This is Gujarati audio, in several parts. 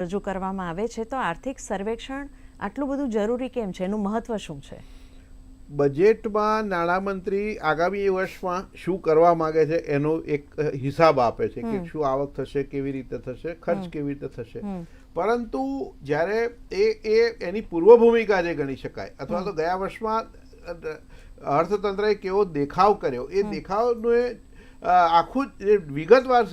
રજૂ કરવામાં આવે છે તો આર્થિક સર્વેક્ષણ આટલું બધું જરૂરી કેમ છે? એનું મહત્વ શું છે? બજેટમાં નાણામંત્રી આગામી વર્ષમાં શું કરવા માગે છે એનો એક હિસાબ આપે છે કે શું આવક થશે કેવી રીતે થશે ખર્ચ કેવી રીતે થશે. પરંતુ જ્યારે એ એ એની પૂર્વ ભૂમિકા જે ગણી શકાય અથવા તો ગયા વર્ષમાં અર્થતંત્રએ કેવો દેખાવ કર્યો એ દેખાવને આખું જે વિગતવાર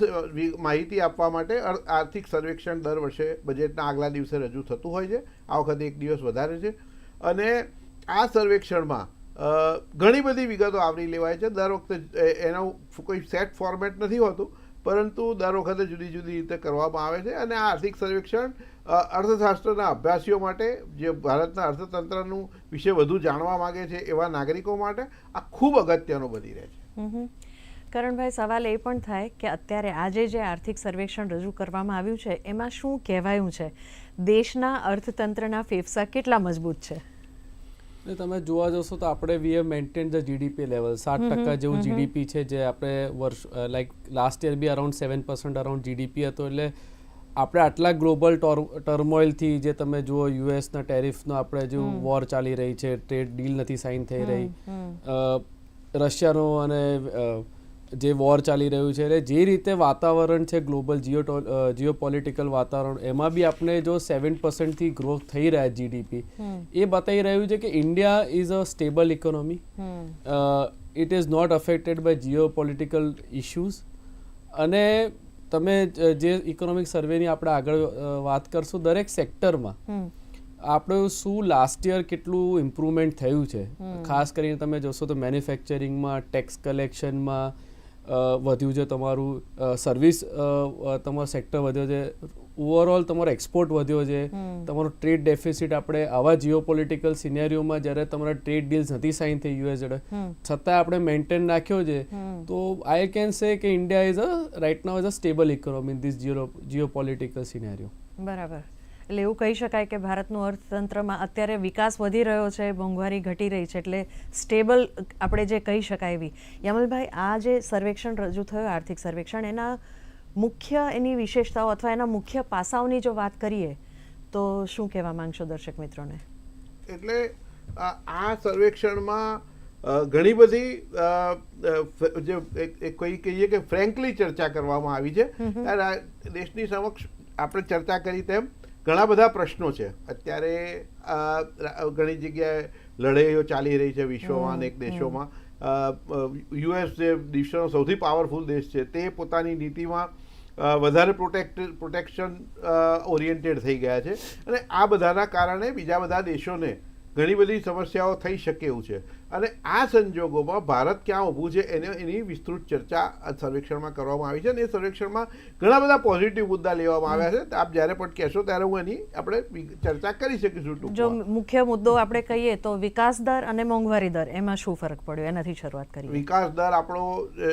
માહિતી આપવા માટે આર્થિક સર્વેક્ષણ દર વર્ષે બજેટના આગલા દિવસે રજૂ થતું હોય છે. આ વખતે એક દિવસ વધારે છે. અને આ સર્વેક્ષણમાં ઘણી બધી વિગતો આવરી લેવાય છે. દર વખતે એનો કોઈ સેટ ફોર્મેટ નથી હોતું, પરંતુ દર વખતે જુદી જુદી રીતે કરવામાં આવે છે. અને આ આર્થિક સર્વેક્ષણ અર્થશાસ્ત્રના અભ્યાસીઓ માટે, જે ભારતના અર્થતંત્રનું વિશે વધુ જાણવા માગે છે એવા નાગરિકો માટે, આ ખૂબ અગત્યનો બની રહે છે. કરણભાઈ સવાલ એ પણ થાય કે અત્યારે આજે જે આર્થિક સર્વેક્ષણ રજૂ કરવામાં આવ્યું છે એમાં શું કહેવાયું છે? દેશના અર્થતંત્રના ફેફસા કેટલા મજબૂત છે? ને તમે જોવા જશો તો આપણે we have maintain the GDP level. સાત ટકા જેવું જીડીપી છે જે આપણે વર્ષ like last year be around seven percent around GDP હતો. એટલે આપણે આટલા ગ્લોબલ ટર્મોઇલથી જે તમે જુઓ યુએસના ટેરિફનો આપણે જે વોર ચાલી રહી છે ટ્રેડ ડીલ નથી સાઇન થઈ રહી. રશિયાનો અને જે વોર ચાલી રહ્યું છે એટલે જે રીતે વાતાવરણ છે ગ્લોબલ જીઓ જીઓ પોલિટિકલ વાતાવરણ એમાં બી આપણે જો સેવન પર્સન્ટથી ગ્રોથ થઈ રહ્યા જીડીપી એ બતાવી રહ્યું છે કે India is a stable economy it is not affected by geopolitical issues અને તમે જે ઇકોનોમિક સર્વેની આપણે આગળ વાત કરશું દરેક સેક્ટરમાં આપણું શું લાસ્ટ યર કેટલું ઇમ્પ્રુવમેન્ટ થયું છે? ખાસ કરીને તમે જોશો તો મેન્યુફેક્ચરિંગમાં ટેક્સ કલેક્શનમાં વધ્યું છે તમારું સર્વિસ તમારો સેક્ટર વધ્યો છે. ઓવરઓલ તમારો એક્સપોર્ટ વધ્યો છે. તમારો ટ્રેડ ડેફિસિટ આપણે આવા જીઓ પોલિટિકલ સિનેરીઓમાં જ્યારે તમારા ટ્રેડ ડીલ્સ નથી સાઇન થઈ યુએસ જોડે છતાં આપણે મેન્ટેન રાખ્યો છે. તો આઈ કેન સે કે India is a right now is a stable economy in this geo geopolitical scenario બરાબર. એટલે એવું કહી શકાય કે ભારતનું અર્થતંત્રમાં અત્યારે વિકાસ વધી રહ્યો છે મોંઘવારી ઘટી રહી છે એટલે સ્ટેબલ આપણે જે કહી શકાય એવી. યમલભાઈ આ જે સર્વેક્ષણ રજૂ થયું આર્થિક સર્વેક્ષણ એના મુખ્ય એની વિશેષતાઓ અથવા એના મુખ્ય પાસાઓની જો વાત કરીએ તો શું કહેવા માંગશો દર્શક મિત્રોને? એટલે આ સર્વેક્ષણમાં ઘણી બધી જે કોઈ કહીએ કે ફ્રેન્કલી ચર્ચા કરવામાં આવી છે. દેશની સમક્ષ આપણે ચર્ચા કરી તેમ ઘણા બધા પ્રશ્નો છે. અત્યારે ઘણી જગ્યાએ લડાઈઓ ચાલી રહી છે વિશ્વમાં અનેક દેશોમાં. યુએસ જે વિશ્વનો સૌથી પાવરફુલ દેશ છે તે પોતાની નીતિમાં વધારે પ્રોટેક્ટ પ્રોટેક્શન ઓરિએન્ટેડ થઈ ગયા છે. અને આ બધાના કારણે બીજા બધા દેશોને ઘણી બધી સમસ્યાઓ થઈ શકે એવું છે. અને આ સંજોગોમાં ભારત ક્યાં ઊભું છે એને એની વિસ્તૃત ચર્ચા આ સર્વેક્ષણમાં કરવામાં આવી છે અને એ સર્વેક્ષણમાં ઘણા બધા પોઝિટિવ મુદ્દા લેવામાં આવ્યા છે. આપ જ્યારે પણ કહેશો ત્યારે હું એની આપણે ચર્ચા કરી શકીશું જો મુખ્ય મુદ્દો આપણે કહીએ તો વિકાસ દર અને મોંઘવારી દર એમાં શું ફરક પડ્યો? એનાથી શરૂઆત કરી વિકાસ દર આપણો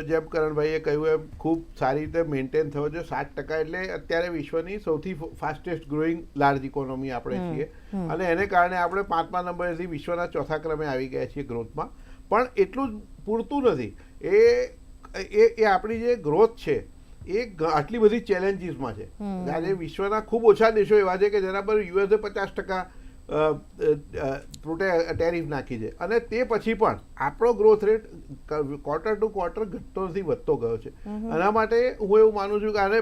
જેમ કરણભાઈએ કહ્યું એમ ખૂબ સારી રીતે મેન્ટેન થયો છે. સાત ટકા એટલે અત્યારે વિશ્વની સૌથી ફાસ્ટેસ્ટ ગ્રોઈંગ લાર્જ ઇકોનોમી આપણે છીએ. અને એને કારણે આપણે પાંચમા નંબરથી વિશ્વના ચોથા ક્રમે આવી ગયા છીએ ગ્રોથમાં. પણ એટલું જ પૂરતું નથી. એ એ આપણી જે ગ્રોથ છે એ આટલી બધી ચેલેન્જીસમાં છે. આજે વિશ્વના ખૂબ ઓછા દેશો એવા છે કે જેના પર યુએસએ પચાસ ટકા ટેરિફ નાખી છે. અને તે પછી પણ આપણો growth rate quarter to quarter ઘટતો નથી વધતો ગયો છે. એના માટે હું એવું માનું છું કે આને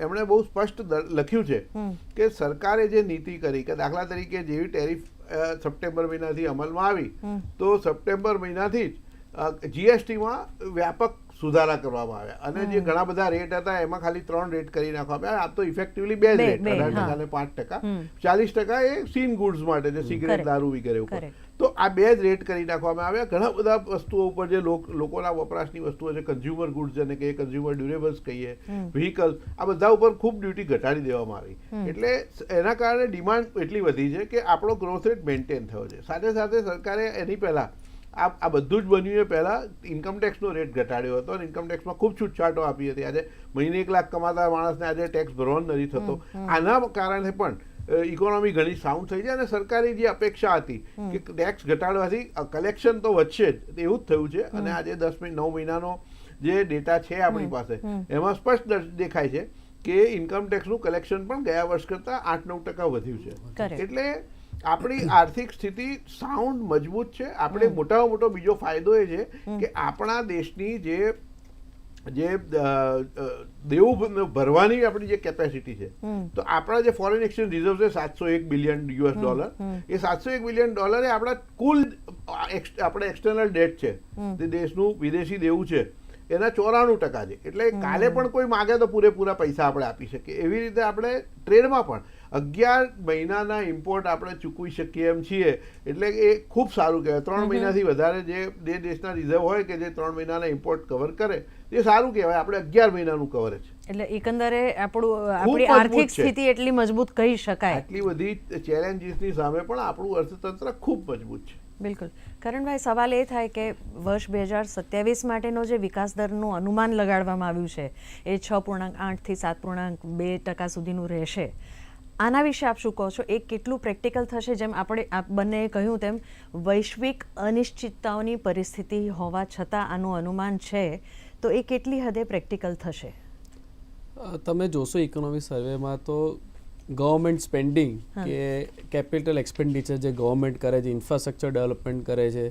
એમણે બહુ સ્પષ્ટ લખ્યું છે કે સરકારે જે નીતિ કરી કે દાખલા તરીકે જેવી ટેરિફ સપ્ટેમ્બર મહિનાથી અમલમાં આવી તો સપ્ટેમ્બર મહિનાથી જ જીએસટીમાં વ્યાપક સુધારા કરવામાં આવ્યા. અને જે ઘણા બધા રેટ હતા એમાં ખાલી ત્રણ રેટ કરી નાખવામાં આવ્યા. આ તો ઇફેક્ટિવલી બે જ રેટ અઢાર ટકા અને પાંચ ટકા. ચાલીસ ટકા એ સીન ગુડ્સ માટે જે સિગરેટ દારૂ વગેરે ઉપર. તો આ બે જ રેટ કરી નાખવામાં આવ્યા. ઘણા બધા વસ્તુઓ ઉપર જે લોક- લોકોના વપરાશની વસ્તુઓ છે કન્ઝ્યુમર ગુડ્સ જેને કહીએ કન્ઝ્યુમર ડ્યુરેબલ્સ કહીએ વ્હીકલ આ બધા ઉપર ખૂબ ડ્યુટી ઘટાડી દેવામાં આવી. એટલે એના કારણે ડિમાન્ડ એટલી વધી છે કે આપણો ગ્રોથ રેટ મેન્ટેન થયો છે. સાથે સાથે સરકારે એની પહેલા આ આ બધું જ બન્યું એ પહેલાં ઇન્કમટેક્સનો રેટ ઘટાડ્યો હતો અને ઇન્કમટેક્સમાં ખૂબ છૂટછાટો આપી હતી. આજે મહિને એક લાખ કમાતા માણસને આજે ટેક્સ ભરવાનો નથી થતો. આના કારણે પણ ઇકોનોમી ઘણી સાઉન્ડ થઈ છે અને સરકારી જે અપેક્ષા હતી કે ટેક્સ ઘટાડવાથી કલેક્શન તો વધશે જ એવું જ થયું છે. અને આજે દસ મહિના નવ મહિનાનો જે ડેટા છે આપણી પાસે એમાં સ્પષ્ટ દેખાય છે કે ઇન્કમ ટેક્સનું કલેક્શન પણ ગયા વર્ષ કરતાં આઠ નવ ટકા વધ્યું છે. એટલે આપણી આર્થિક સ્થિતિ સાઉન્ડ મજબૂત છે. આપણે મોટામાં મોટો બીજો ફાયદો એ છે કે આપણા દેશની જે જે દેવું ભરવાની આપણી જે કેપેસિટી છે. તો આપણા જે ફોરેન એક્સચેન્જ રિઝર્વ છે સાતસો એક બિલિયન યુએસ ડોલર એ સાતસો એક બિલિયન ડોલર એ આપણા કુલ આપણે એક્સટર્નલ ડેટ છે. તે દેશનું વિદેશી દેવું છે. એના ચોરાણું ટકા છે. એટલે કાલે પણ કોઈ માગે તો પૂરેપૂરા પૈસા આપણે આપી શકીએ. એવી રીતે આપણે ટ્રેડમાં પણ અગિયાર મહિનાના ઇમ્પોર્ટ આપણે ચૂકવી શકીએ એમ છીએ. એટલે એ ખૂબ સારું કહેવાય. ત્રણ મહિનાથી વધારે જે બે દેશના રિઝર્વ હોય કે જે ત્રણ મહિનાના ઇમ્પોર્ટ કવર કરે એ સારું કહેવાય. આપણે અગિયાર મહિનાનું કવરેજ એટલે એકંદરે આપણું આપણી આર્થિક સ્થિતિ એટલી મજબૂત કહી શકાય. આટલી બધી ચેલેન્જીસની સામે પણ આપણું અર્થતંત્ર ખૂબ મજબૂત છે. બિલકુલ. કરણભાઈ, સવાલ એ થાય કે વર્ષ બે હજાર સત્યાવીસ માટેનો જે વિકાસ દરનું અનુમાન લગાડવામાં આવ્યું છે, એ છ પૂર્ણાંક આઠથી સાત પૂર્ણાંક બે ટકા સુધીનું રહેશે. આના વિશે આપ શું કહો છો? એ કેટલું પ્રેક્ટિકલ થશે? જેમ આપણે આપ બંનેએ કહ્યું તેમ, વૈશ્વિક અનિશ્ચિતતાઓની પરિસ્થિતિ હોવા છતાં આનું અનુમાન છે, તો એ કેટલી હદે પ્રેક્ટિકલ થશે? તમે જોશો ઇકોનોમિક સર્વેમાં તો ગવર્મેન્ટ સ્પેન્ડિંગ કે કેપિટલ એક્સપેન્ડિચર જે ગવર્મેન્ટ કરે છે ઇન્ફ્રાસ્ટ્રક્ચર ડેવલપમેન્ટ કરે છે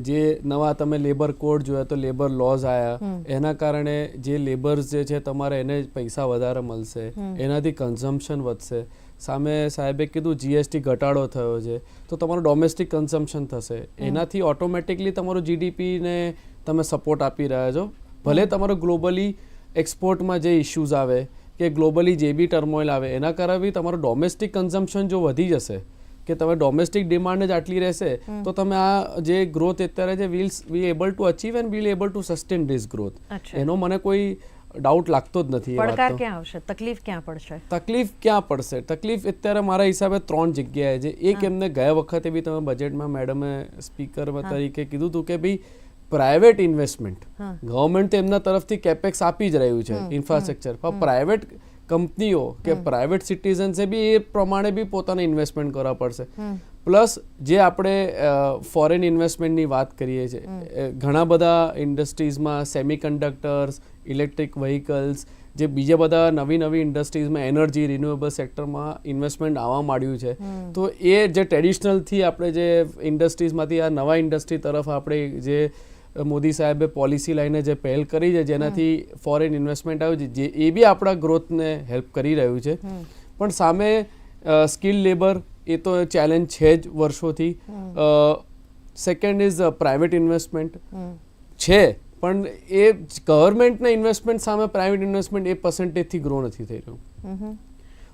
જે નવા તમે લેબર કોડ જોયા તો લેબર લોઝ આયા. એના કારણે જે લેબર્સ જે છે તમારે એને પૈસા વધારે મળશે એનાથી કન્ઝમ્પશન વધશે. સામે સાહેબે કીધું જીએસટી ઘટાડો થયો છે તો તમારું ડોમેસ્ટિક કન્ઝમ્પશન થશે. એનાથી ઓટોમેટિકલી તમારું જીડીપીને તમે સપોર્ટ આપી રહ્યા છો. ભલે તમારો ગ્લોબલી એક્સપોર્ટમાં જે ઇશ્યુઝ આવે કે ગ્લોબલી જે બી ટર્મોઇલ આવે એના કારણે બી તમારું ડોમેસ્ટિક કન્ઝમ્પશન જો વધી જશે કે તમે ડોમેસ્ટિક ડિમાન્ડ જ આટલી રહેશે તો તમે આ જે ગ્રોથ અત્યારે છે will we able to achieve and will able to sustain this growth એનો મને કોઈ ડાઉટ લાગતો જ નથી પડકાર ક્યાં આવશે? તકલીફ ક્યાં પડશે? તકલીફ ક્યાં પડશે? તકલીફ અત્યારે મારા હિસાબે ત્રણ જગ્યાએ છે. એક એમને ગયા વખતે બી તમે બજેટમાં મેડમે સ્પીકર તરીકે કીધું હતું કે ભાઈ પ્રાઇવેટ ઇન્વેસ્ટમેન્ટ. ગવર્મેન્ટ તો એમના તરફથી કેપેક્સ આપી જ રહ્યું છે ઇન્ફ્રાસ્ટ્રક્ચર. પણ પ્રાઇવેટ કંપનીઓ કે પ્રાઇવેટ સિટીઝન્સે બી એ પ્રમાણે બી પોતાને ઇન્વેસ્ટમેન્ટ કરવા પડશે. પ્લસ જે આપણે ફોરેન ઇન્વેસ્ટમેન્ટની વાત કરીએ છીએ ઘણા બધા ઇન્ડસ્ટ્રીઝમાં સેમિકન્ડક્ટર્સ ઇલેક્ટ્રિક વ્હીકલ્સ જે બીજા બધા નવી નવી ઇન્ડસ્ટ્રીઝમાં એનર્જી રિન્યુએબલ સેક્ટરમાં ઇન્વેસ્ટમેન્ટ આવવા માંડ્યું છે. તો એ જે ટ્રેડિશનલથી આપણે જે ઇન્ડસ્ટ્રીઝમાંથી આ નવા ઇન્ડસ્ટ્રી તરફ આપણે જે મોદી સાહેબે પોલિસી લઈને જે પહેલ કરી છે જેનાથી ફોરેન ઇન્વેસ્ટમેન્ટ આવ્યું છે જે એ બી આપણા ગ્રોથને હેલ્પ કરી રહ્યું છે. પણ સામે સ્કિલ લેબર એ તો ચેલેન્જ છે જ વર્ષોથી. સેકન્ડ ઇઝ પ્રાઇવેટ ઇન્વેસ્ટમેન્ટ છે પણ એ ગવર્મેન્ટના ઇન્વેસ્ટમેન્ટ સામે પ્રાઇવેટ ઇન્વેસ્ટમેન્ટ એ પર્સન્ટેજથી ગ્રો નથી થઈ રહ્યું.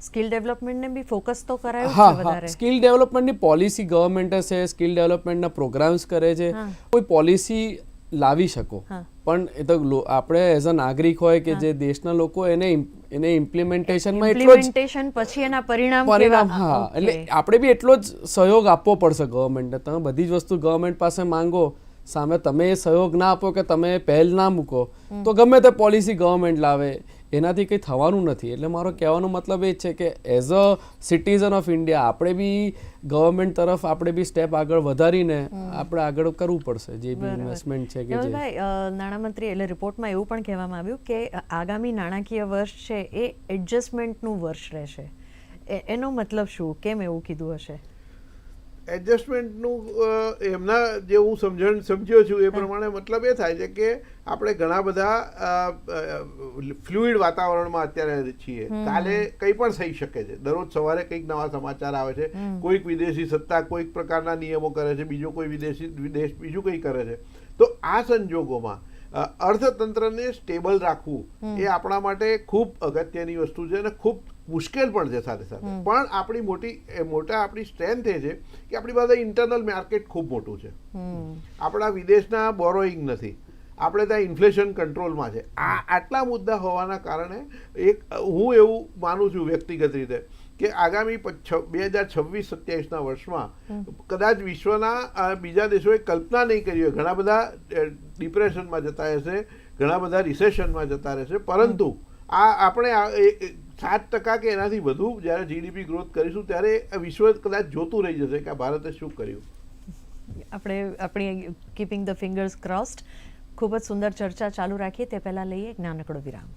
સ્કિલ ડેવલપમેન્ટને બી ફોકસ તો કરાયું હા છે વધારે. સ્કિલ ડેવલપમેન્ટની પોલિસી ગવર્મેન્ટ છે સ્કિલ ડેવલપમેન્ટના પ્રોગ્રામ્સ કરે છે. કોઈ પોલિસી લાવી શકો. પણ એ તો આપણે એઝ અ નાગરિક હોય કે જે દેશના લોકો એને એને ઇમ્પ્લિમેન્ટેશનમાં એટલો ઇમ્પ્લિમેન્ટેશન પછી એના પરિણામ પરિણામ હા. એટલે આપણે બી એટલો જ સહયોગ આપવો પડશે ગવર્મેન્ટને તમે બધી જ વસ્તુ ગવર્મેન્ટ પાસે માંગો સામે તમે એ સહયોગ ના આપો કે તમે પહેલ ના મૂકો તો ગમે તે પોલિસી ગવર્મેન્ટ લાવે. એનાથી કંઈ થવાનું નથી. એટલે મારો કહેવાનો મતલબ એ છે કે as a citizen of India આપણે બી ગવર્મેન્ટ તરફ આપણે બી સ્ટેપ આગળ વધારીને આપણે આગળ કરવું પડશે જે બી ઇન્વેસ્ટમેન્ટ છે કે નાણામંત્રી એટલે રિપોર્ટમાં એવું પણ કહેવામાં આવ્યું કે આગામી નાણાકીય વર્ષ છે એ એડજસ્ટમેન્ટનું વર્ષ રહેશે. એનો મતલબ શું? કેમ એવું કીધું હશે? એડજસ્ટમેન્ટનું એમના જે હું સમજણ સમજ્યો છું એ પ્રમાણે મતલબ એ થાય છે કે આપણે ઘણા બધા ફ્લુઇડ વાતાવરણમાં અત્યારે છીએ. કાલે કંઈ પણ થઈ શકે છે. દરરોજ સવારે કંઈક નવા સમાચાર આવે છે. કોઈક વિદેશી સત્તા કોઈક પ્રકારના નિયમો કરે છે બીજો કોઈ વિદેશી વિદેશ બીજું કંઈ કરે છે. તો આ સંજોગોમાં અર્થતંત્રને સ્ટેબલ રાખવું એ આપણા માટે ખૂબ અગત્યની વસ્તુ છે અને ખૂબ મુશ્કેલ પણ છે સાથે સાથે. પણ આપણી મોટી મોટા આપણી સ્ટ્રેન્થ એ છે કે આપણી પાસે ઇન્ટરનલ માર્કેટ ખૂબ મોટું છે. આપણા વિદેશના બોરોઈંગ નથી. આપણે ત્યાં ઇન્ફ્લેશન કંટ્રોલમાં છે. આ આટલા મુદ્દા હોવાના કારણે એક હું એવું માનું છું વ્યક્તિગત રીતે કે આગામી બે હજાર છવ્વીસ સત્યાવીસના વર્ષમાં કદાચ વિશ્વના બીજા દેશોએ કલ્પના નહીં કરી હોય. ઘણા બધા ડિપ્રેશનમાં જતા રહેશે ઘણા બધા રિસેશનમાં જતા રહેશે. પરંતુ આ આપણે સાત ટકા કે એનાથી વધુ જ્યારે જીડીપી ગ્રોથ કરીશું, ત્યારે વિશ્વ કદાચ જોતું રહી જશે કે ભારતે શું કર્યું. આપણે આપણી કીપિંગ ધ ફિંગર્સ ક્રોસ્ડ ખૂબ જ સુંદર ચર્ચા ચાલુ રાખીએ. તે પહેલાં લઈએ એક નાનકડો વિરામ.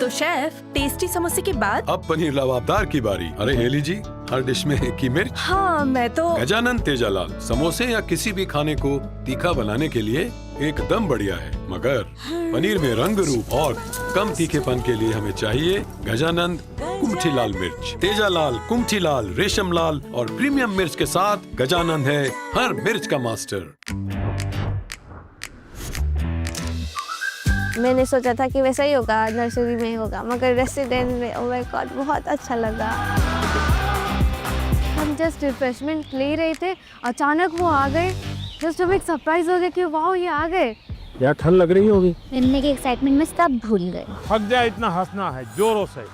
तो शेफ टेस्टी समोसे के बाद? अब पनीर लवाबदार की बारी। अरे हेली जी हर डिश में एक ही मिर्च? हाँ मैं तो गजानन तेजालाल समोसे या किसी भी खाने को तीखा बनाने के लिए एकदम बढ़िया है मगर पनीर में रंग रूप और कम तीखेपन के लिए हमें चाहिए गजानंद कुमठी लाल मिर्च। तेजालाल कुमठी लाल रेशम लाल और प्रीमियम मिर्च के साथ गजानंद है हर मिर्च का मास्टर। मैंने सोचा था कि वैसा ही होगा नर्सरी में ही होगा मगर रेसिडेंट में ओ माय गॉड बहुत अच्छा लगा। हम जस्ट रिफ्रेशमेंट ले रहे थे अचानक वो आ गए। जस्ट हमें एक सरप्राइज़ हो गया कि वाह ये आ गए। यार ठंड लग रही होगी? मिलने के एक्साइटमेंट में सब भूल गए। थक जाए इतना हंसना है जोरों से।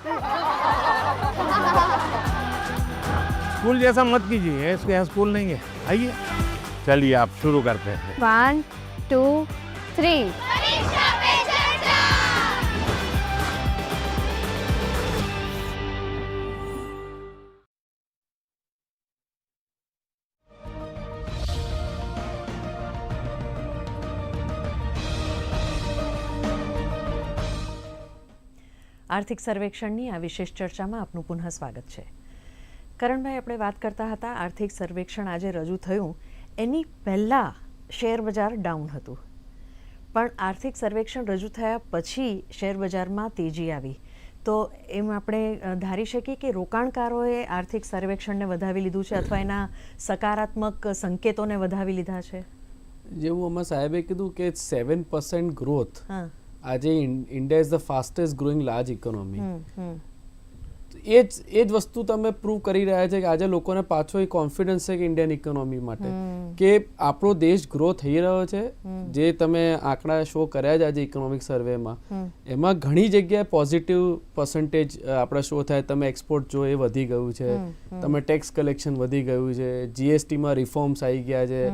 स्कूल जैसा मत कीजिए इसके यहाँ स्कूल नहीं है। आइए। चलिए आप शुरू करते हैं। वन टू थ्री આર્થિક સર્વેક્ષણની આ વિશેષ ચર્ચામાં આપનું પુનઃ સ્વાગત છે. કરણભાઈ આપણે વાત કરતા હતા આર્થિક સર્વેક્ષણ આજે રજૂ થયું. એની પહેલાં શેર બજાર ડાઉન હતું. પણ આર્થિક સર્વેક્ષણ રજૂ થયા પછી શેર બજારમાં તેજી આવી. તો એમ આપણે ધારી શકીએ કે રોકાણકારોએ આર્થિક સર્વેક્ષણને વધાવી લીધું છે અથવા એના સકારાત્મક સંકેતોને વધાવી લીધા છે? જેવું અમારા સાહેબે કીધું કે સેવન પર્સન્ટ ગ્રોથ હા. આજે India is the fastest growing large economy એ જ એ જ વસ્તુ તમે પ્રૂવ કરી રહ્યા છે કે આજે લોકોને પાછો એ કોન્ફિડન્સ છે કે ઇન્ડિયન ઇકોનોમી માટે. કે આપણો દેશ ગ્રો થઈ રહ્યો છે. જે તમે આંકડા શો કર્યા છે આજે ઇકોનોમિક સર્વેમાં એમાં ઘણી જગ્યાએ પોઝિટિવ પર્સન્ટેજ આપણા શો થાય. તમે એક્સપોર્ટ જો એ વધી ગયું છે. તમે ટેક્સ કલેક્શન વધી ગયું છે. જીએસટીમાં રિફોર્મ્સ આવી ગયા છે.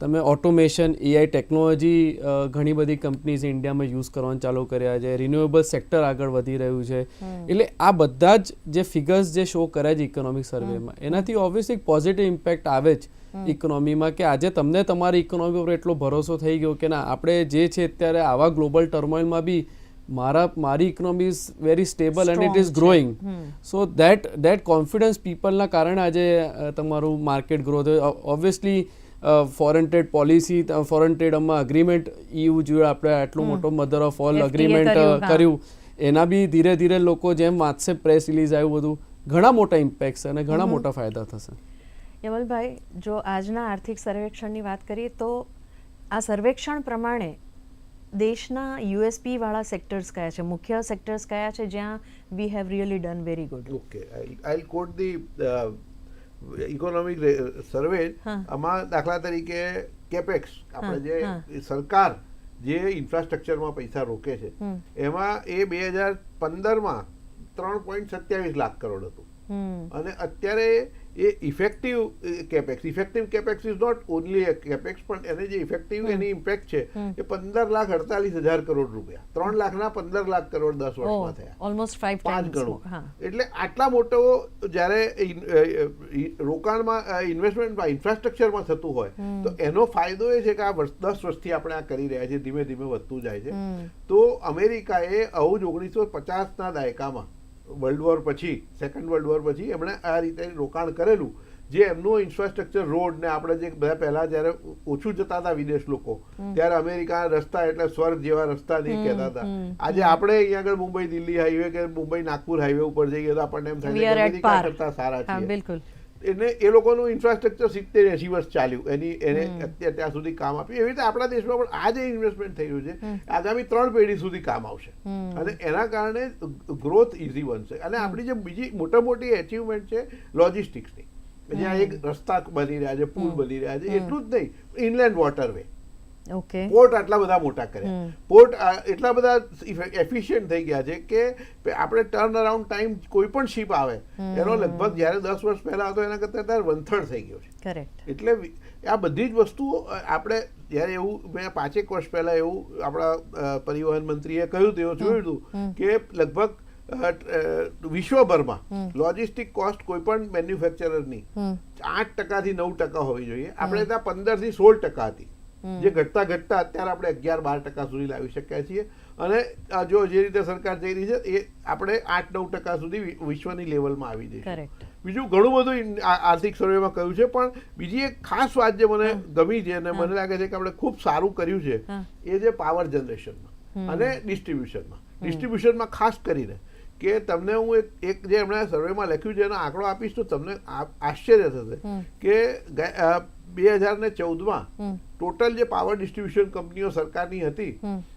તમે ઓટોમેશન એઆઈ ટેકનોલોજી ઘણી બધી કંપનીઝ ઇન્ડિયામાં યુઝ કરવાનું ચાલુ કર્યા છે. રિન્યુએબલ સેક્ટર આગળ વધી રહ્યું છે. એટલે આ બધા જ જે ફિગર્સ જે શો કર્યા છે ઇકોનોમિક સર્વેમાં એનાથી ઓબ્વિયસલી એક પોઝિટિવ ઇમ્પેક્ટ આવે જ ઇકોનોમીમાં કે આજે તમને તમારી ઇકોનોમી પર એટલો ભરોસો થઈ ગયો કે ના આપણે જે છે અત્યારે આવા ગ્લોબલ ટર્મોઇલમાં બી મારા મારી economy is very stable and it is growing so that that confidence પીપલના કારણે આજે તમારું માર્કેટ ગ્રો થયું obviously foreign trade policy foreign ટ્રેડમાં agreement EU જોડે આપણે આટલું મોટો મધર ઓફ ઓલ અગ્રીમેન્ટ કર્યું, કર્યું. એના બી ધીરે ધીરે લોકો જેમ વાંચશે પ્રેસ રિલીઝ આવ્યું બધું ઘણા મોટા ઇમ્પેક્ટ છે અને ઘણા મોટા ફાયદા થશે. યમલભાઈ જો આજના આર્થિક સર્વેક્ષણની વાત કરીએ તો આ સર્વેક્ષણ પ્રમાણે દેશના યુએસપી વાળા સેક્ટર્સ કયા છે? મુખ્ય સેક્ટર્સ કયા છે જ્યાં we have really done very good okay I quote the economic survey આમાં દાખલા તરીકે કેપેક્સ આપણે જે સરકાર જે ઇન્ફ્રાસ્ટ્રક્ચરમાં પૈસા રોકે છે એમાં એ બે હજાર પંદરમાં ત્રણ પોઈન્ટ સત્યાવીસ લાખ કરોડ હતું. અને અત્યારે એ effective capex effective capex is not only a capex પણ એને જે ઇફેક્ટિવ એની ઇમ્પેક્ટ છે એ પંદર લાખ અડતાલીસ હજાર કરોડ રૂપિયા. ત્રણ લાખના પંદર લાખ કરોડ દસ વર્ષમાં થયા. ઓલમોસ્ટ ફાઈવ પાંચ ગણું. એટલે આટલા મોટો જ્યારે રોકાણમાં ઇન્વેસ્ટમેન્ટમાં ઇન્ફ્રાસ્ટ્રક્ચરમાં થતું હોય તો એનો ફાયદો એ છે કે આ વર્ષ દસ વર્ષથી આપણે આ કરી રહ્યા છીએ ધીમે ધીમે વધતું જાય છે. તો અમેરિકાએ આવું જ ઓગણીસો પચાસના દાયકામાં વર્લ્ડ વોર પછી સેકન્ડ વર્લ્ડ વોર પછી એમણે આ રીતે રોકાણ કરેલું જે એમનું ઇન્ફ્રાસ્ટ્રક્ચર રોડ ને આપણે જે બધા પહેલા જ્યારે ઓછું જતા હતા વિદેશ લોકો ત્યારે અમેરિકા રસ્તા એટલે સ્વર્ગ જેવા રસ્તા નહીં કહેતા હતા. આજે આપણે અહીંયા આગળ મુંબઈ દિલ્હી હાઈવે કે મુંબઈ નાગપુર હાઈવે ઉપર જઈએ તો આપણને એમ થાય અમેરિકા કરતા સારા છે બિલકુલ. એને એ લોકોનું ઇન્ફ્રાસ્ટ્રક્ચર સિત્તેર એસી વર્ષ ચાલ્યું. એની એને અત્યારે ત્યાં સુધી કામ આપ્યું. એવી રીતે આપણા દેશમાં પણ આ જે ઇન્વેસ્ટમેન્ટ થઈ રહ્યું છે. આગામી ત્રણ પેઢી સુધી કામ આવશે. અને એના કારણે ગ્રોથ ઇઝી બનશે. અને આપણી જે બીજી મોટા મોટી એચિવમેન્ટ છે લોજિસ્ટિક્સની જ્યાં એક રસ્તા બની રહ્યા છે પુલ બની રહ્યા છે. એટલું જ નહીં ઇનલેન્ડ વોટરવે પોર્ટ આટલા બધા મોટા કર્યા. પોર્ટ એટલા બધા એફિશિયન્ટ થઈ ગયા છે કે આપણે ટર્ન અરાઉન્ડ ટાઈમ કોઈ પણ શિપ આવે એનો લગભગ જ્યારે દસ વર્ષ પહેલા હતો એના કરતાં ત્યારે વંથળ થઈ ગયો છે. એટલે આ બધી જ વસ્તુઓ આપણે જ્યારે એવું મેં પાંચેક વર્ષ પહેલા એવું આપણા પરિવહન મંત્રીએ કહ્યું હતું એવું જોયું હતું કે લગભગ વિશ્વભરમાં લોજિસ્ટિક કોસ્ટ કોઈ પણ મેન્યુફેક્ચરરની આઠ ટકાથી નવ ટકા હોવી જોઈએ. આપણે ત્યાં પંદરથી સોળ ટકા હતી. જે ઘટતા ઘટતા અત્યારે આપણે અગિયાર બાર ટકા સુધી લાવી શક્યા છીએ. અને જો જે રીતે સરકાર જઈ રહી છે એ આપણે આઠ નવ ટકા સુધી વિશ્વની લેવલમાં આવી જઈશું બીજું ઘણું બધું આર્થિક સર્વેમાં કહ્યું છે પણ બીજી એક ખાસ વાત જે મને ગમી છે અને મને લાગે છે કે આપણે ખૂબ સારું કર્યું છે એ જે પાવર જનરેશનમાં અને ડિસ્ટ્રીબ્યુશનમાં. ડિસ્ટ્રીબ્યુશનમાં ખાસ કરીને કે તમને હું એક એક જે હમણાં સર્વેમાં લખ્યું છે એનો આંકડો આપીશ તો તમને આશ્ચર્ય થશે કે બે હજાર ને ચૌદમાં ટોટલ જે પાવર ડિસ્ટ્રીબ્યુશન કંપનીઓ સરકારની હતી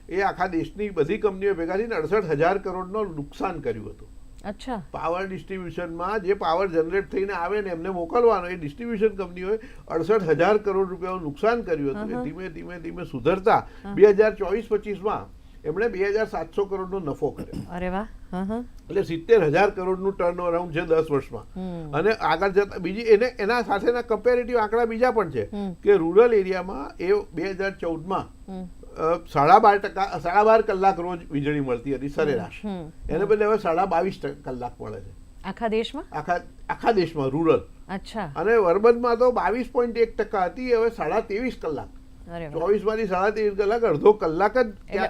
એ આખા દેશની બધી કંપનીઓ ભેગા થઈને અડસઠ હજાર કરોડનો નુકસાન કર્યું હતું. અચ્છા. પાવર ડિસ્ટ્રીબ્યુશનમાં જે પાવર જનરેટ થઈને આવે ને એમને મોકલવાનો એ ડિસ્ટ્રીબ્યુશન કંપનીઓએ અડસઠ હજાર કરોડ રૂપિયાનું નુકસાન કર્યું હતું. એ ધીમે ધીમે ધીમે સુધરતા બે હજાર ચોવીસ પચીસમાં એમણે બે હજાર સાતસો કરોડનો નફો કર્યો. અરે વાહ. એટલે સિત્તેર હજાર કરોડનું ટર્ન અરાઉન્ડ છે દસ વર્ષમાં. અને આગળ જતા બીજી એને એના સાથેના કમ્પેરેટિવ આંકડા બીજા પણ છે કે રૂરલ એરિયામાં એ બે હજાર ચૌદમાં સાડા બાર ટકા સાડા બાર કલાક રોજ વીજળી મળતી હતી સરેરાશ. એને બદલે હવે સાડા બાવીસ કલાક મળે છે. આખા દેશમાં? આખા આખા દેશમાં રૂરલ અચ્છા. અને અર્બનમાં તો બાવીસ પોઈન્ટ એક ટકા હતી હવે સાડા ત્રેવીસ કલાક. ચોવીસમાંથી સાડા ત્રેવીસ કલાક અડધો કલાક જ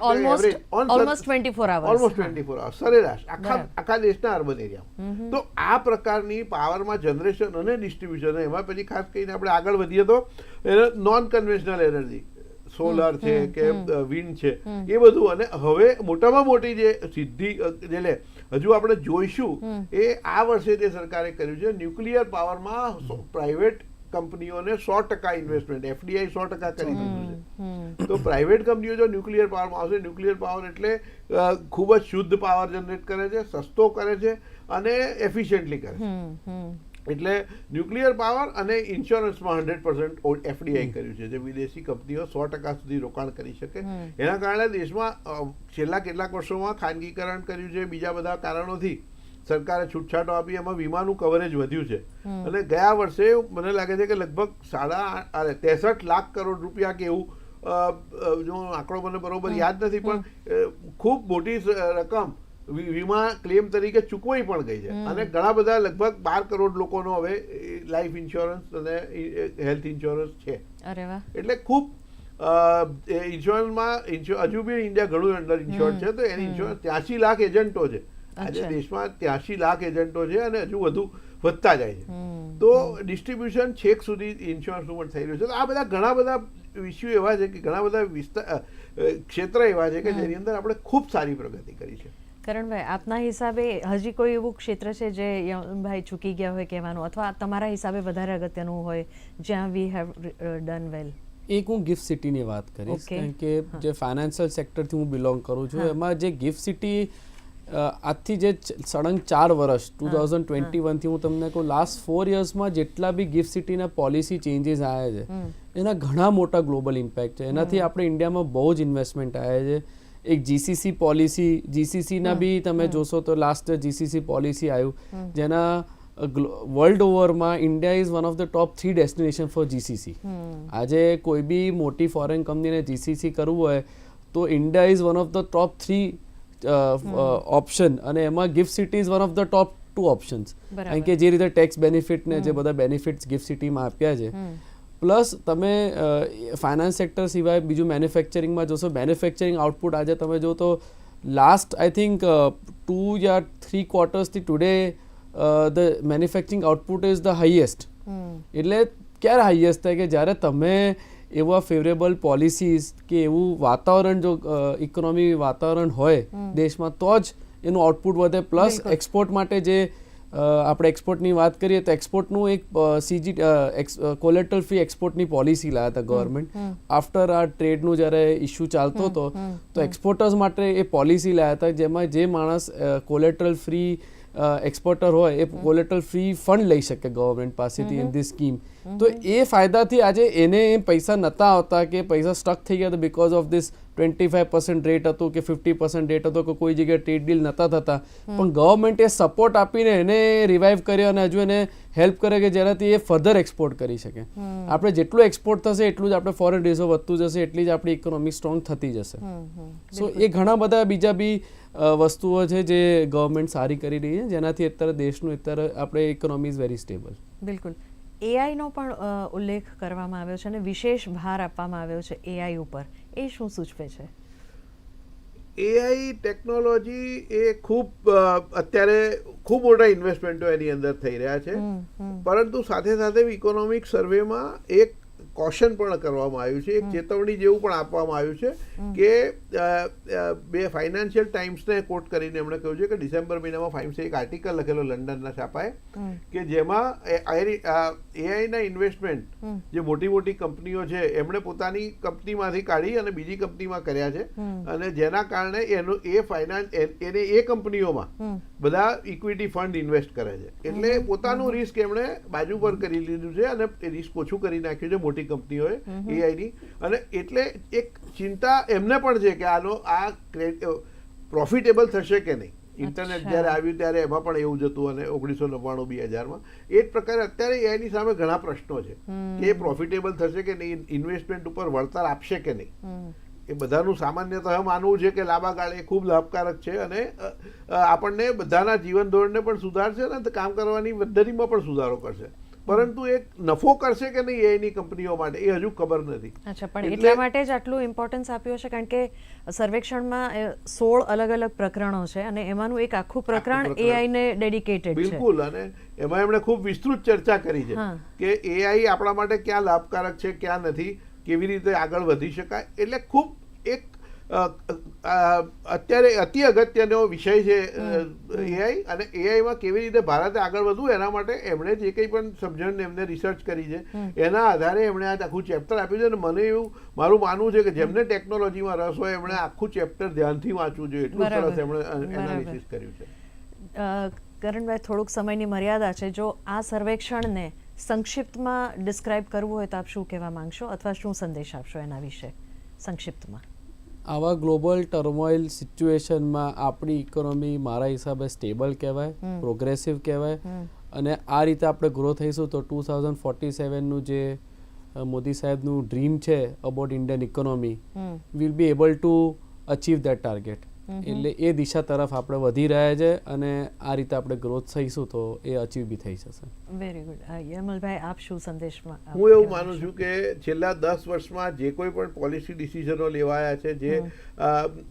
almost twenty four almost twenty four hours સરેરાશ. આખા આખા દેશના અર્બન એરિયામાં તો આ પ્રકારની પાવરમાં જનરેશન અને ડિસ્ટ્રીબ્યુશન એમાં પછી ખાસ કરીને આપણે આગળ વધીએ તો નોન કન્વેન્શનલ એનર્જી સોલર છે કે વિન્ડ છે એ બધું. અને હવે મોટામાં મોટી જે સિદ્ધિ જે લે હજુ આપણે જોઈશું એ આ વર્ષે જે સરકારે કર્યું છે ન્યુક્લિયર પાવરમાં પ્રાઇવેટ કંપનીઓને સો ટકા ઇન્વેસ્ટમેન્ટ એફડીઆઈ સો ટકા કરી દીધું છે. તો પ્રાઇવેટ કંપનીઓ જો ન્યુક્લિયર પાવરમાં આવશે ન્યુક્લિયર પાવર એટલે ખૂબ જ શુદ્ધ પાવર જનરેટ કરે છે સસ્તો કરે છે અને એફિશિયન્ટલી કરે છે. એટલે ન્યુક્લિયર પાવર અને ઇન્સ્યોરન્સમાં હંડ્રેડ પર્સન્ટ એફડીઆઈ કર્યું છે જે વિદેશી કંપનીઓ સો ટકા સુધી રોકાણ કરી શકે. એના કારણે દેશમાં છેલ્લા કેટલાક વર્ષોમાં ખાનગીકરણ કર્યું છે બીજા બધા કારણોથી. સરકારે છૂટછાટો આપી એમાં વીમાનું કવરેજ વધ્યું છે. અને ગયા વર્ષે મને લાગે છે કે લગભગ સાડા અરે ત્રેસઠ લાખ કરોડ રૂપિયા કે એવું જો આંકડો મને બરોબર યાદ નથી પણ ખૂબ મોટી રકમ વીમા ક્લેમ તરીકે ચૂકવાઈ પણ ગઈ છે. અને ઘણા બધા લગભગ બાર કરોડ લોકોનો હવે લાઈફ ઇન્સ્યોરન્સ અને હેલ્થ ઇન્સ્યોરન્સ છે. એટલે ખૂબ ઇન્સ્યોરન્સમાં હજુ બી ઇન્ડિયા ઘણું અંડર ઇન્શ્યોર્ડ છે તો એની ઇન્સ્યોરન્સ ત્યાંસી લાખ એજન્ટો છે. આજે દેશમાં ત્યાંસી લાખ એજન્ટો છે અને હજુ વધુ વધતા જાય છે. તો ડિસ્ટ્રીબ્યુશન છેક સુધી ઇન્સ્યોરન્સનું પણ થઈ રહ્યું છે. તો આ બધા ઘણા બધા ઇસ્યુ એવા છે કે ઘણા બધા વિસ્તાર ક્ષેત્ર એવા છે કે જેની અંદર આપણે ખૂબ સારી પ્રગતિ કરી છે. કરણભાઈ આપના હિસાબે હજી કોઈ એવું ક્ષેત્ર છે જે ભાઈ ચૂકી ગયા હોય કહેવાનું? અથવા તમારા હિસાબે વધારે અગત્યનું હોય જ્યાં વી હેવ ડન વેલ એક હું ગિફ્ટ સિટીની વાત કરીશ. કારણ કે જે ફાઇનાન્શિયલ સેક્ટરથી હું બિલોંગ કરું છું એમાં જે ગિફ્ટ સિટી આજથી જે સળંગ ચાર વર્ષ ટુ થાઉઝન્ડ ટ્વેન્ટી વનથી હું. તમને કહું લાસ્ટ ફોર યર્સમાં જેટલા બી ગિફ્ટ સિટીના પોલિસી ચેન્જીસ આવ્યા છે એના ઘણા મોટા ગ્લોબલ ઇમ્પેક્ટ છે. એનાથી આપણે ઇન્ડિયામાં બહુ જ ઇન્વેસ્ટમેન્ટ આવ્યા છે. એક જીસીસી પોલિસી જીસીસીના બી તમે જોશો તો લાસ્ટ જીસીસી પોલિસી આવ્યું જેના વર્લ્ડ ઓવરમાં India is one of the top three destination for GCC આજે કોઈ બી મોટી ફોરેન કંપનીને જીસીસી કરવું હોય તો India is one of the top three option અને એમાં GIFT City is one of the top two options કારણ કે જે રીતે ટેક્સ બેનિફિટ ને જે બધા બેનિફિટ્સ ગિફ્ટ સિટીમાં આપ્યા છે પ્લસ તમે ફાઇનાન્સ સેક્ટર સિવાય બીજું મેન્યુફેક્ચરિંગમાં જોશો મેન્યુફેક્ચરિંગ આઉટપુટ આજે તમે જો તો લાસ્ટ આઈ થિંક ટુ યા three ક્વાર્ટર્સથી today the manufacturing output is the highest એટલે ક્યારે હાઈએસ્ટ થાય કે જ્યારે તમે એવા ફેવરેબલ પોલિસીસ કે એવું વાતાવરણ જો ઇકોનોમી વાતાવરણ હોય દેશમાં તો જ એનું આઉટપુટ વધે. પ્લસ એક્સપોર્ટ માટે જે આપણે એક્સપોર્ટની વાત કરીએ તો એક્સપોર્ટનું એક સીજી કોલેટલ ફ્રી એક્સપોર્ટની પોલિસી લાયા હતા ગવર્મેન્ટ આફ્ટર આ ટ્રેડનું જ્યારે ઇસ્યુ ચાલતો હતો તો એક્સપોર્ટર્સ માટે એ પોલિસી લાયા હતા જેમાં જે માણસ કોલેટરલ ફ્રી એક્સપોર્ટર હોય એ કોલેટરલ ફ્રી ફંડ લઈ શકે ગવર્મેન્ટ પાસેથી ઇન ધીસ સ્કીમ તો એ ફાયદાથી આજે એને પૈસા નતા આવતા કે પૈસા સ્ટક થઈ ગયા હતા because of this twenty five percent rate હતું કે ફિફ્ટી પર્સન્ટ રેટ હતો કે કોઈ જગ્યાએ ટ્રેડ ડીલ નતા થતા. પણ ગવર્મેન્ટે સપોર્ટ આપીને એને રિવાઇવ કર્યો અને હજુ એને હેલ્પ કરે કે જેનાથી એ ફર્ધર એક્સપોર્ટ કરી શકે. આપણે જેટલું એક્સપોર્ટ થશે એટલું જ આપણે ફોરેન રિઝર્વ વધતું જશે એટલી જ આપણી ઇકોનોમી સ્ટ્રોંગ થતી જશે. સો એ ઘણા બધા બીજા બી વસ્તુઓ છે જે ગવર્મેન્ટ સારી કરી રહી છે જેનાથી અત્યારે દેશનું અત્યારે આપણે ઇકોનોમી ઇઝ વેરી સ્ટેબલ બિલકુલ. એઆઈનો પણ ઉલ્લેખ કરવામાં આવ્યો છે અને વિશેષ ભાર આપવામાં આવ્યો છે એઆઈ ઉપર. એ શું સૂચવે છે? એઆઈ ટેકનોલોજી એ ખૂબ અત્યારે ખૂબ મોટા ઇન્વેસ્ટમેન્ટો એની અંદર થઈ રહ્યા છે. પરંતુ સાથે સાથે ઇકોનોમિક સર્વેમાં એક કોશન પણ કરવામાં આવ્યું છે એક ચેતવણી જેવું પણ આપવામાં આવ્યું છે કે બે ફાઇનાન્શિયલ ટાઈમ્સને કોટ કરીને એમણે કહ્યું છે કે ડિસેમ્બર મહિનામાં ફાઇમ્સે એક આર્ટિકલ લખેલો લંડનના છાપાએ કે જેમાં એઆઈના ઇન્વેસ્ટમેન્ટ જે મોટી મોટી કંપનીઓ છે એમણે પોતાની કંપનીમાંથી કાઢી અને બીજી કંપનીમાં કર્યા છે અને જેના કારણે એનું એ ફાઇનાન્સ એને એ કંપનીઓમાં બધા ઇક્વિટી ફંડ ઇન્વેસ્ટ કરે છે. એટલે પોતાનું રિસ્ક એમણે બાજુ પર કરી લીધું છે અને રિસ્ક ઓછું કરી નાખ્યું છે મોટી કંપનીઓએ એઆઈની અને એટલે એક ચિંતા એમને પણ છે કે આનો આ પ્રોફિટેબલ થશે કે નહીં. ઇન્ટરનેટ જ્યારે આવ્યું ત્યારે એમાં પણ એવું જ હતું અને ઓગણીસો નવ્વાણું બે હજારમાં. એ જ પ્રકારે અત્યારે એઆઈની સામે ઘણા પ્રશ્નો છે. કે એ પ્રોફિટેબલ થશે કે નહીં ઇન્વેસ્ટમેન્ટ ઉપર વળતર આપશે કે નહીં. એ બધાનું સામાન્યતઃ માનવું છે કે લાંબા ગાળે એ ખૂબ લાભકારક છે અને આપણને બધાના જીવન ધોરણને પણ સુધારશે અને કામ કરવાની પદ્ધતિમાં પણ સુધારો કરશે. પરંતુ એક નફો કરશે કે નહીં એની કંપનીઓ માટે? એ હજુ ખબર નથી. અચ્છા પણ એટલા માટે જ આટલું ઇમ્પોર્ટન્સ આપ્યું છે કારણ કે સર્વેક્ષણમાં સોળ અલગ અલગ પ્રકરણો છે અને એમાંનું એક આખું પ્રકરણ એઆઈ એઆઈને ડેડિકેટેડ છે. બિલકુલ અને એમાં એમણે ખૂબ વિસ્તૃત ચર્ચા કરી છે કે એઆઈ આપણા માટે ક્યાં લાભકારક છે ક્યાં નથી કેવી રીતે આગળ વધી શકાય? એટલે ખૂબ અત્યારે અતિ અગત્યનો વિષય છે એઆઈ અને એઆઈમાં કેવી રીતે ભારતે આગળ વધવું એના માટે એમણે જે કંઈ પણ સમજણ એમને રિસર્ચ કરી છે એના આધારે એમણે આ આખું ચેપ્ટર આપ્યું છે અને મને એવું મારું માનવું છે કે જેમને ટેકનોલોજીમાં રસ હોય એમણે આખું ચેપ્ટર ધ્યાનથી વાંચવું જોઈએ એટલું. સરસ એમણે એનાલિસિસ કર્યું છે. કરણભાઈ થોડુંક સમયની મર્યાદા છે. જો આ સર્વેક્ષણને સંક્ષિપ્તમાં ડિસ્ક્રાઇબ કરવું હોય તો આપ શું કહેવા માંગશો? અથવા શું સંદેશ આપશો એના વિશે? સંક્ષિપ્તમાં. આવા ગ્લોબલ ટર્મોઇલ સિચ્યુએશનમાં આપણી ઇકોનોમી મારા હિસાબે સ્ટેબલ કહેવાય પ્રોગ્રેસિવ કહેવાય અને આ રીતે આપણે ગ્રો થઈશું તો ટુ થાઉઝન્ડ ફોર્ટી સેવનનું જે મોદી સાહેબનું ડ્રીમ છે about Indian economy will be able to achieve that target એટલે એ દિશા તરફ આપણે વધી રહ્યા છે અને આ રીતે આપણે ગ્રોથ થઈશું તો એ અચીવ બી થઈ જશે. વેરી ગુડ યમલભાઈ આપ શું સંદેશમાં હું એવું માનું છું કે છેલ્લા દસ વર્ષમાં જે કોઈ પણ પોલિસી ડિસિઝનો લેવાયા છે જે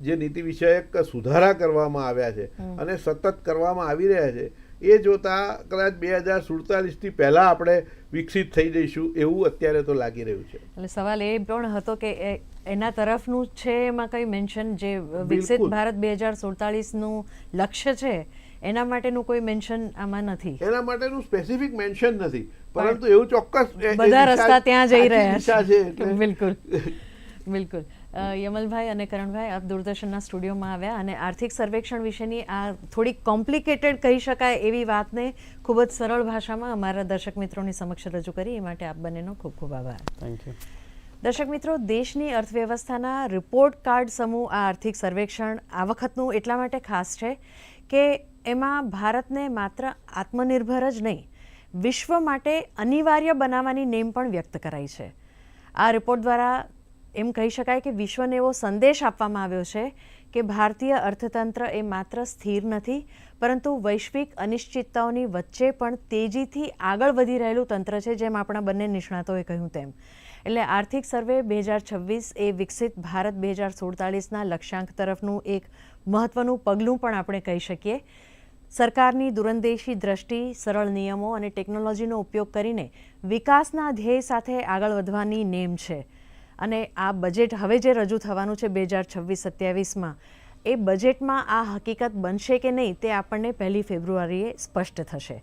જે નીતિ વિષયક સુધારા કરવામાં આવ્યા છે અને સતત કરવામાં આવી રહ્યા છે એ જોતા કદાચ બે હજાર સુડતાલીસથી પહેલા આપણે વિકસિત થઈ જઈશું એવું અત્યારે તો લાગી રહ્યું છે. એટલે સવાલ એ પણ હતો કે એના તરફનું છે એમાં કઈ મેન્શન જે વિકસિત ભારત બે હજાર સુડતાલીસનું લક્ષ્ય છે? એના માટેનું કોઈ મેન્શન આમાં નથી? એના માટેનું સ્પેસિફિક મેન્શન નથી. પરંતુ એવું ચોક્કસ બધા રસ્તા ત્યાં જઈ રહ્યા છે. બિલકુલ. બિલકુલ. યમલભાઈ અને કરણભાઈ આપ દૂરદર્શનના સ્ટુડિયોમાં આવ્યા અને આર્થિક સર્વેક્ષણ વિશેની આ થોડી કોમ્પ્લિકેટેડ કહી શકાય એવી વાતને ખૂબ જ સરળ ભાષામાં અમારા દર્શક મિત્રોની સમક્ષ રજૂ કરી. એ માટે આપ બંનેનો ખૂબ ખૂબ આભાર. થેન્ક યુ દર્શક મિત્રો દેશની અર્થવ્યવસ્થાના રિપોર્ટ કાર્ડ સમૂહ આ આર્થિક સર્વેક્ષણ આ વખતનું એટલા માટે ખાસ છે કે એમાં ભારતને માત્ર આત્મનિર્ભર જ નહીં વિશ્વ માટે અનિવાર્ય બનાવવાની નેમ પણ વ્યક્ત કરાઈ છે. આ રિપોર્ટ દ્વારા એમ કહી શકાય કે વિશ્વને એવો સંદેશ આપવામાં આવ્યો છે કે ભારતીય અર્થતંત્ર એ માત્ર સ્થિર નથી, પરંતુ વૈશ્વિક અનિશ્ચિતતાઓની વચ્ચે પણ તેજીથી આગળ વધી રહેલું તંત્ર છે, જેમ આપણા બંને નિષ્ણાતોએ કહ્યું તેમ. એટલે આર્થિક સર્વે બે હજાર છવ્વીસ એ વિકસિત ભારત બે હજાર સુડતાલીસના લક્ષ્યાંક તરફનું એક મહત્વનું પગલું પણ આપણે કહી શકીએ. સરકારની દૂરંદેશી દ્રષ્ટિ, સરળ નિયમો અને ટેકનોલોજીનો ઉપયોગ કરીને વિકાસના ધ્યેય સાથે આગળ વધવાની નેમ છે. અને આ બજેટ હવે જે રજૂ થવાનું છે બે હજાર છવ્વીસ સત્યાવીસમાં, એ બજેટમાં આ હકીકત બનશે કે નહીં તે આપણને પહેલી ફેબ્રુઆરીએ સ્પષ્ટ થશે.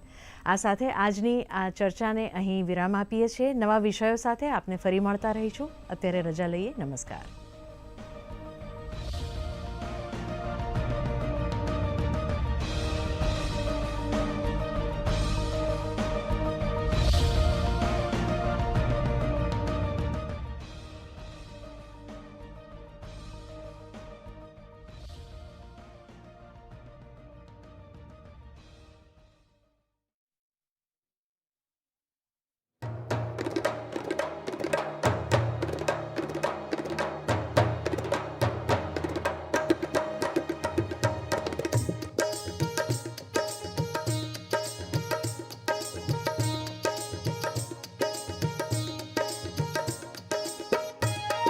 આ સાથે આજની આ ચર્ચાને અહીં વિરામ આપીએ છીએ. નવા વિષયો સાથે આપને ફરી મળતા રહીશું. અત્યારે રજા લઈએ. નમસ્કાર.